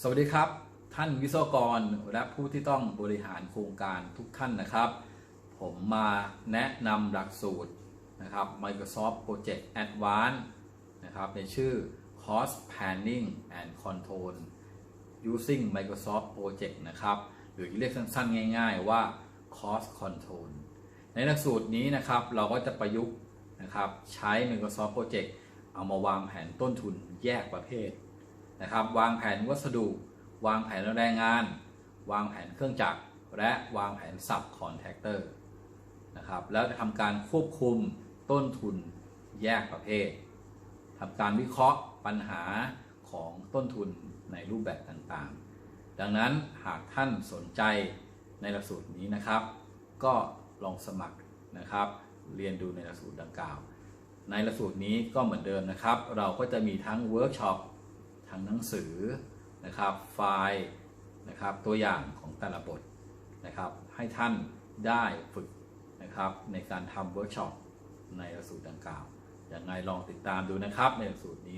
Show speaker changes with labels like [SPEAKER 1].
[SPEAKER 1] สวัสดีครับ ท่านวิศวกรและผู้ที่ต้องบริหารโครงการทุกท่านนะครับ ผมมาแนะนำหลักสูตรนะครับ Microsoft Project Advanced นะครับในชื่อ Cost Planning and Control using Microsoft Project นะครับ หรือเรียกสั้นๆ ง่าย ๆ ว่า Cost Control ในหลักสูตรนี้นะครับเราก็จะประยุกต์นะครับใช้ Microsoft Project เอามาวางแผนต้นทุนแยกประเภท นะครับ วางแผนวัสดุ วางแผนแรงงาน วางแผนเครื่องจักร และวางแผนสับคอนแทคเตอร์นะครับแล้วจะทำการควบคุมต้นทุนแยกประเภททำการวิเคราะห์ปัญหาของต้นทุนในรูปแบบต่างๆ ดังนั้นหากท่านสนใจในหลักสูตรนี้นะครับ ก็ลองสมัครนะครับ เรียนดูในหลักสูตรดังกล่าว ในหลักสูตรนี้ก็เหมือนเดิมนะครับ เราก็จะมีทั้งเวิร์กช็อป ทั้งหนังสือนะครับ ไฟล์นะครับตัวอย่างของแต่ละบทนะครับ ให้ท่านได้ฝึกนะครับในการทำเวิร์กช็อปในหลักสูตรดังกล่าว อย่างไรลองติดตามดูนะครับในหลักสูตรนี้